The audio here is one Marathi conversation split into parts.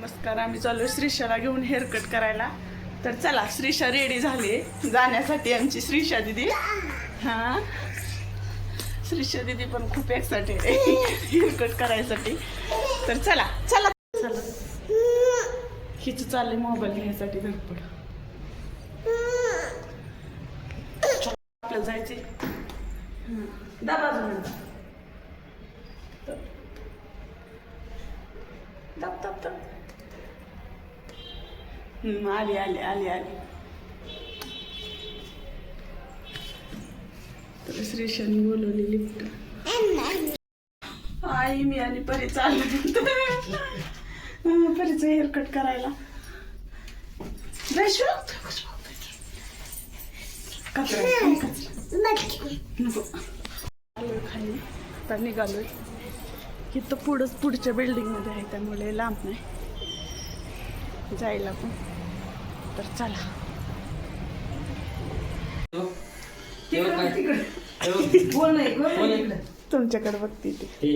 नमस्कार आम्ही चालू श्रीषाला घेऊन हेअरकट करायला. तर चला श्रीषा रेडी झाली जाण्यासाठी आमची श्रीषा दिदी. हा. श्रीषा दिदी पण खूप एक्सायटेड आहे हेअरकट करायसाठी. तर चला चला. चला हिचं चालले मोबाईल घ्यायसाठी धडपड आपल्याला जायचे दाबा दाब दाब हम्म, आली आली आली आली. तर श्रीशाने बोलवली लिफ्ट. आई मी आणि परी चाललो. परीचं हेअरकट करायला. कचरा नको खाली आता निघालोय. इथं पुढंच पुढच्या बिल्डिंगमध्ये आहे त्यामुळे लांब नाही. जायला पण. तर चला. तुमच्याकडे बघते ती. हे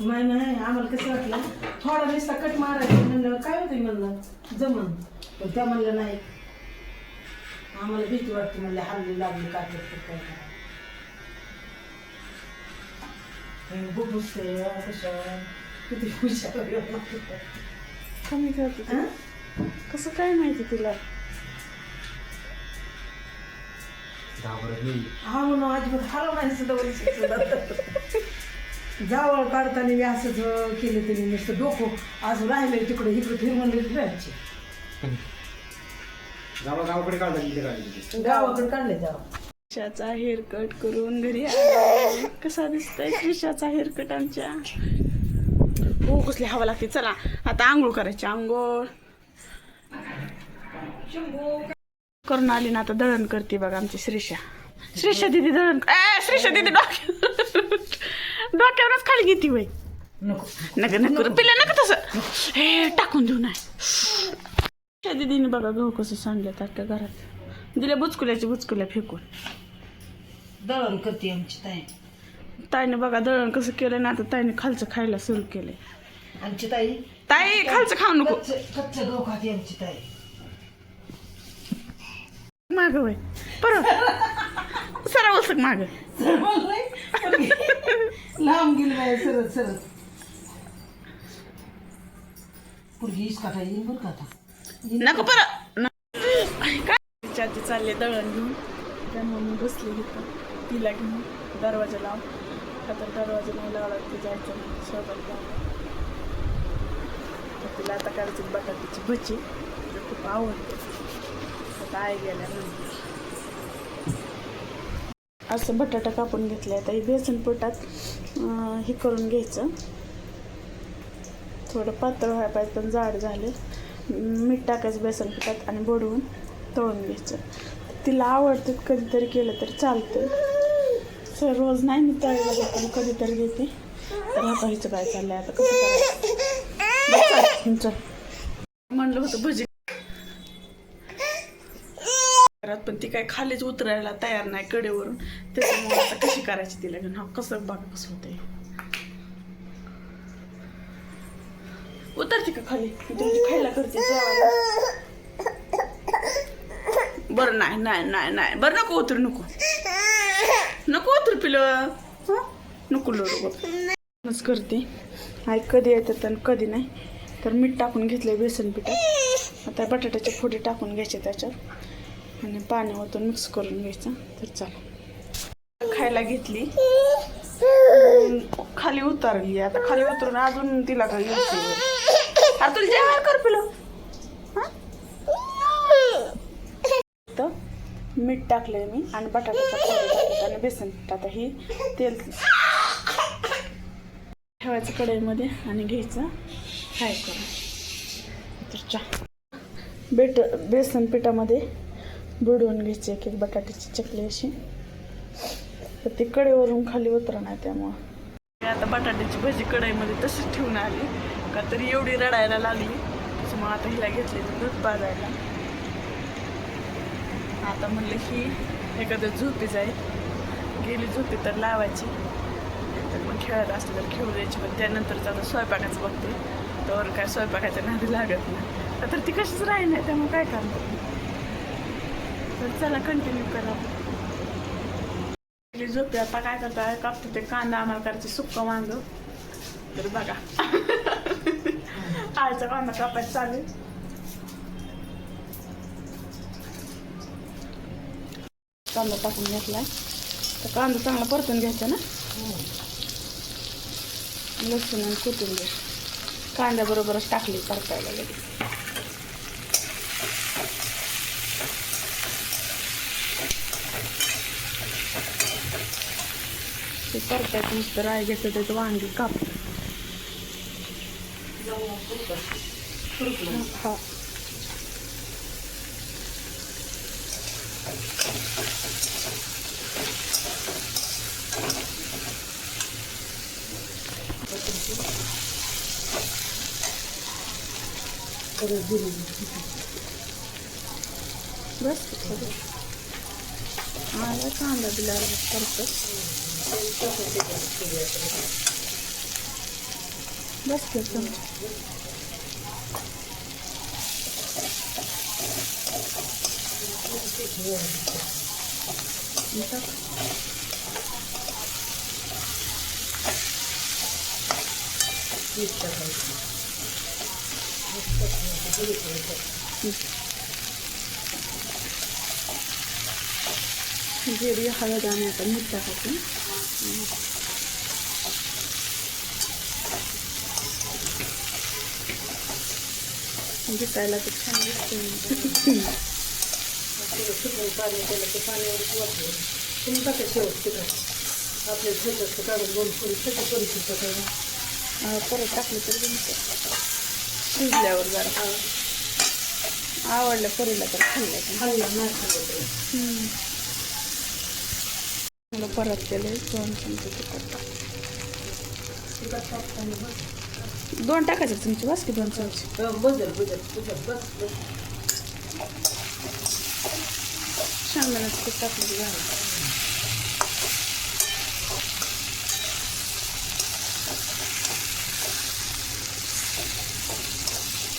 नाही नाही आम्हाला कसं वाटलं? थोडा नुसता कट मारायचं म्हणलं. काय होतं म्हणलं? जमन. पण त्या म्हणलं नाही. आम्हाला भीती वाटते म्हणलं हल्ली लागली काय? बुबुसते कशा किती हुशार कमी करते. कसं काय माहिती तिला हा म्हणून अजिबात हलव नाही सुद्धा जावळ काढताना मी असंच केलं तरी नुसतं डोकं आज राहिलं तिकडे इकडे फिर म्हणलं फिरायचे गावा गावाकडे काढली गावाकडे काढले जावं त्रिशाचा हेअरकट करून घरी कसा दिसतोय त्रिशाचा हेअरकट आमच्या? हो कसली हवा लागते. चला आता आंघोळ करायची आंघोळ. करून आली ना आता दळण करते बघा आमची श्रीषा श्रीषा दिदी दळण ए, श्रीषा दिदी डोक्या डोक्यावरच खाली घेते वय नको. नका नका पिल्या नका तसं. हे टाकून देऊ नाही श्रीषा दिदीने बघा गहू कसं सांडलं त्या घरात. दिल्या बुचकुल्याची बुचकुल्या फेकून. दळण करते आमची ताई. ताईने बघा दळण कसं केलं ना आता ताईने खालचं खायला सुरू केलंय. आमची ताई ताई खालचं खाऊ नको. कच्च कच्च गहू खाते आमची ताई. माग वय. परत. सरळ उसक माग. लांब गेली बाई सरळ सरळ. पुरगी इसकाटा येईन बरं का आता? येईन. नको परत. न- काय? चाची चालले दळण घेऊन. त्यामुळे मी बसले इथं. तिला घेऊन दरवाजा लावून आता दरवाजा नाही लावला ते जायचं सोबत तर तिला आता करायची बटाट्याची भजी. तर खूप आवडते. आता आई गेल्यानंतर असं बटाटा कापून घेतला आता. हे बेसन पोटात हे करून घ्यायचं. थोडं पातळ व्हायला पाहिजे पण जाड झाले. मीठ टाकायचं बेसन पिठात आणि बुडवून तळून घ्यायचं. तिला आवडतं कधीतरी केलं तर चालतं सर रोज नाही मी तळायला पण कधीतरी घेते तर आता हिचं काय चाललंय आता कसं करायचं? चल, म्हणलं होतं भजी. घरात पण ती काय खालीच उतरायला तयार नाही कडेवरून. त्याच्यामुळे आता कशी करायची तिला घेऊन? हा कसं बाग कसं होतंय. उतरते का खाली? तुमची खायला करते जेवायला. बरं नाही नाही नाही नाही. बरं नको उतर नको. नको उतर पिलं हं? नको लोड मस्त करते. आई कधी येतात आणि कधी नाही. तर मीठ टाकून घेतलं बेसन पिठात आता बटाट्याचे फोडे टाकून घ्यायचे त्याच्यात. आणि पाणी ओतून मिक्स करून घ्यायचं. तर चला. खायला घेतली. खाली उतरली. आता खाली उतरून अजून तिला काय तुला जेवण कर पिलं तर मीठ टाकलंय मी आणि बटाट्याचा फोडे आणि बेसन आता ही तेल ठेवायचं कढईमध्ये आणि घ्यायचं फ्राय करून. तर चहा. बेट बेसन पिठामध्ये बुडवून घ्यायची एक एक बटाट्याची चकली अशी. तर ती कडेवरून खाली उतरणार त्यामुळं. मी आता बटाट्याची भजी कढईमध्ये तशीच ठेवून आली. का तरी एवढी रडायला लागली. त्याच्यामुळे आता हिला घेतली दूध पाजायला आता म्हणलं की एखादं झोपी जाईल गेली झोपी तर लावायची. तर मग खेळत असलं तर खेळू द्यायची. पण त्यानंतर आता स्वयंपाकाचं बघते. तर काय स्वयंपाकाच्या नादी लागत नाही. तर ती कशीच राही नाही त्यामुळे काय करणार तर चला कंटिन्यू करा. गेली झोपी आता काय करता कापतो ते कांदा आम्हाला करायचे सुक्क वांग. तर बघा. आळचा कांदा कापायचं चालेल कांदा टाकून घेतला तर कांदा चांगला परतून घ्यायचा ना? लसूण आणि कोथिंबीर. कांद्याबरोबरच टाकली परतायला लगेच. ते परतायचं नुसतं राय घेतं त्याचं वांगी काप. हा. परत जिरे बस मला कांदा दिल्यावर करतो बस करतो मीठ टाकायचं जिरी हळद आणि आता मीठ टाकायचं दिसायला तर छान दिसते सुकून पाणी त्याला ते पाण्यावरच वाटलं तुम्ही टाका शेवट तिकडं आपल्या छोटं काढून दोन पोळी छोटी पोळी टाकायला अं, परत टाकलं तरी जमतं शिजल्यावर जरा. आवडलं परीला तर खाल्लं परत केले दोन चमचे तिखट. दोन टाकायचे चमचे बस की दोन चमचे? पीठ टाकलं झालं.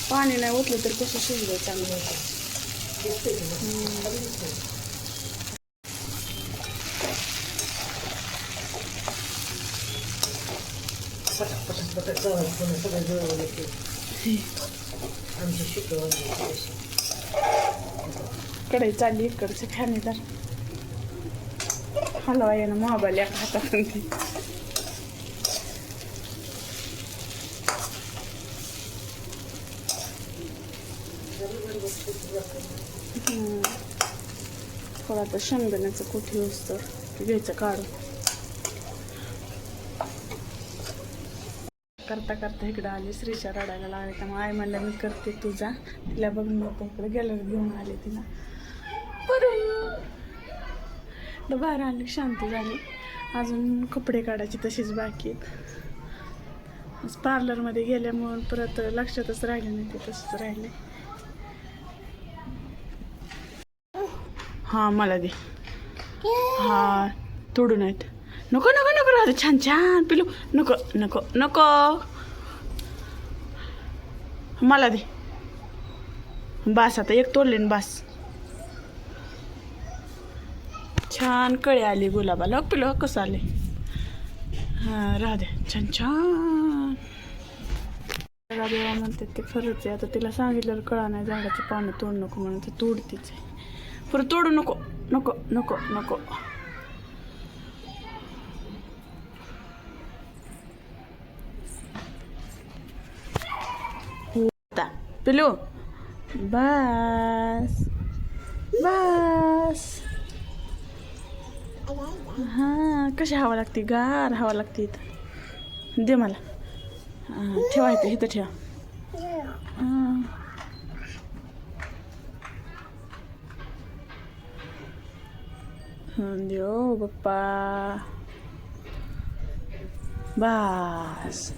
पाणी नाही ओतलं तर कसं शिजलं चांगलं दिसतंय की बस. खाली दिसतंय. पटाक पटाक पटाक गावात पुन्हा सगळं जवळ येते आमची शिकवण कढई चालली इकडचे फॅनीदार हलवा आहे ना मोबाईल एका हातातून थोडा आता शेंगदाण्याचं कुठी असतं ते घ्यायचं काढून. करता करता इकडं आली श्रीशा रडायला लागले. त्यामुळे आई म्हणलं मी करते तुझा. तिला बघून नको इकडे गेल्यावर घेऊन आले तिला. बरं बाहेर आली शांत झाली. अजून कपडे काढायचे तशीच बाकी आहेत. पार्लरमध्ये गेल्यामुळं परत लक्षातच राहिले नाही ते तसंच राहिले. हां मला दे. हा तोडून आहेत. नको नको नको राहू दे. छान छान पिलू. नको नको नको. मला दे. बास आता एक तोडले ना बास. छान कळे आली गुलाबाला. पिलो कसं आले. हां राहू दे. छान छान. देवा म्हणते ते खरंच आहे. आता तिला सांगितलं कळा नाही झाडाची पानं तोड नको म्हणून ती तोडतीच आहे. परत तोडू नको नको नको नको आता पिलू बस बस हां कशी हवा लागते गार हवा लागते इथं दे मला हां ठेवा इथं इथं ठेवा देव बाप्पा बस